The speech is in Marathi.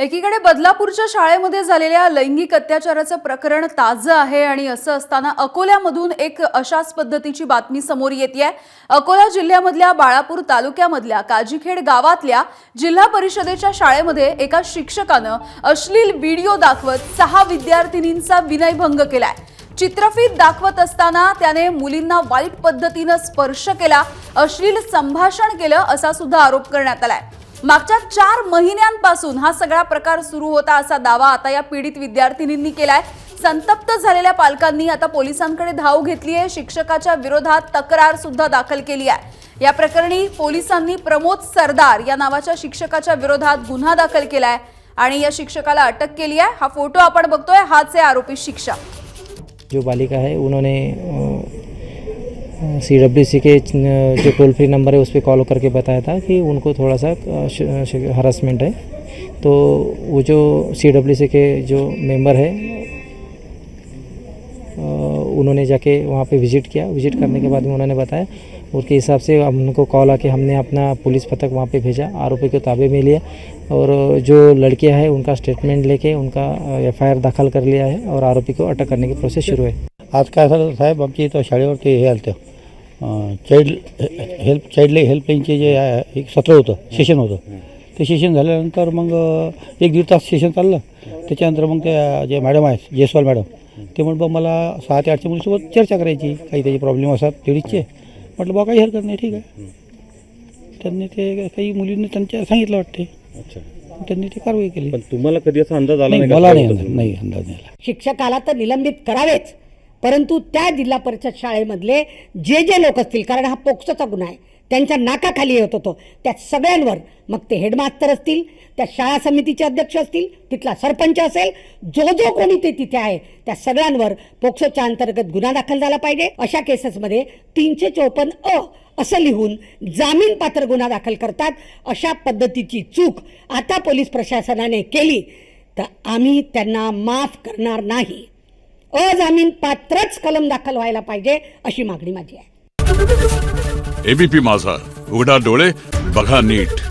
एकीकडे बदलापूरच्या शाळेमध्ये झालेल्या लैंगिक अत्याचाराचं प्रकरण ताजं आहे आणि असं असताना अकोल्यामधून एक अशाच पद्धतीची बातमी समोर येते अकोला जिल्ह्यामधल्या बाळापूर तालुक्यामधल्या काजीखेड गावातल्या जिल्हा परिषदेच्या शाळेमध्ये एका शिक्षकानं अश्लील व्हिडिओ दाखवत सहा विद्यार्थिनींचा विनयभंग केलाय. चित्रफीत दाखवत असताना त्याने मुलींना वाईट पद्धतीनं स्पर्श केला अश्लील संभाषण केलं असा सुद्धा आरोप करण्यात आलाय. मागच्या चार महिन्यांपासून हा सगळा प्रकार सुरू होता असा दावा आता या पीडित विद्यार्थिनींनी केलाय. संतप्त झालेल्या पालकांनी आता पोलिसांकडे धाव घेतली आहे शिक्षकाच्या विरोधात तक्रार सुद्धा दाखल केली आहे. या प्रकरणी पोलिसांनी प्रमोद सरदार या नावाच्या शिक्षकाच्या विरोधात गुन्हा दाखल केलाय आणि या शिक्षकाला अटक केली आहे. हा फोटो आपण बघतोय. हाच आहे आरोपी शिक्षक जो बालिका है उन्होंने सी डब्ल्यू सी के जो टोल फ्री नंबर है, उस पर कॉल करके बताया था कि उनको थोड़ा सा हरासमेंट है। तो वो जो सी डब्ल्यू सी के जो मेंबर है उन्होंने जाके वहाँ पे विज़िट किया। विज़िट करने के बाद में उन्होंने बताया उसके हिसाब से हमको कॉल आके हमने अपना पुलिस पथक वहाँ पे भेजा, आरोपी को ताबे में लिया। और जो लड़कियाँ हैं, उनका स्टेटमेंट लेके उनका एफ़ आई आर दाखल कर लिया है और आरोपी को अटक करने की प्रोसेस शुरू है। आज काय झालं साहेब आमच्या इथं शाळेवरती हे आलं होतं चाइल्ड हेल्प चाइल्ड हेल्पलाईनचे जे आहे, एक सत्र होतं सेशन होतं. ते सेशन झाल्यानंतर मग एक दीड तास सेशन चाललं. त्याच्यानंतर मग त्या जे मॅडम आहेत जयस्वाल मॅडम ते म्हणून बा मला सहा ते आठच्या मुलीसोबत चर्चा करायची. काही त्याचे प्रॉब्लेम असतात लेडीजचे म्हटलं बा काही हरकत नाही ठीक आहे. त्यांनी ते काही मुलींनी त्यांच्या सांगितलं वाटते अच्छा. त्यांनी ती कारवाई केली. पण तुम्हाला कधी असा अंदाज आला नाही मला? नाही अंदाज नाही आला. शिक्षकाला तर निलंबित करावेच. परंतु त्या जिल्हा परिषद शाळेमधले जे जे लोक असतील कारण हा पोक्सोचा गुन्हा आहे त्यांच्या नाकाखाली येत होतो. त्या सगळ्यांवर मग ते हेडमास्तर असतील त्या शाळा समितीचे अध्यक्ष असतील तिथला सरपंच असेल जो जो कोणी ते तिथे आहे त्या सगळ्यांवर पोक्सोच्या अंतर्गत गुन्हा दाखल झाला पाहिजे. अशा केसेसमध्ये तीनशे चौपन्न अ असं लिहून जामीन पात्र गुन्हा दाखल करतात. अशा पद्धतीची चूक आता पोलीस प्रशासनाने केली तर आम्ही त्यांना माफ करणार नाही. अजामीन पात्रच कलम दाखल व्हायला पाहिजे अशी मागणी माझी आहे. एबीपी माझा. उघडा डोळे बघा नीट.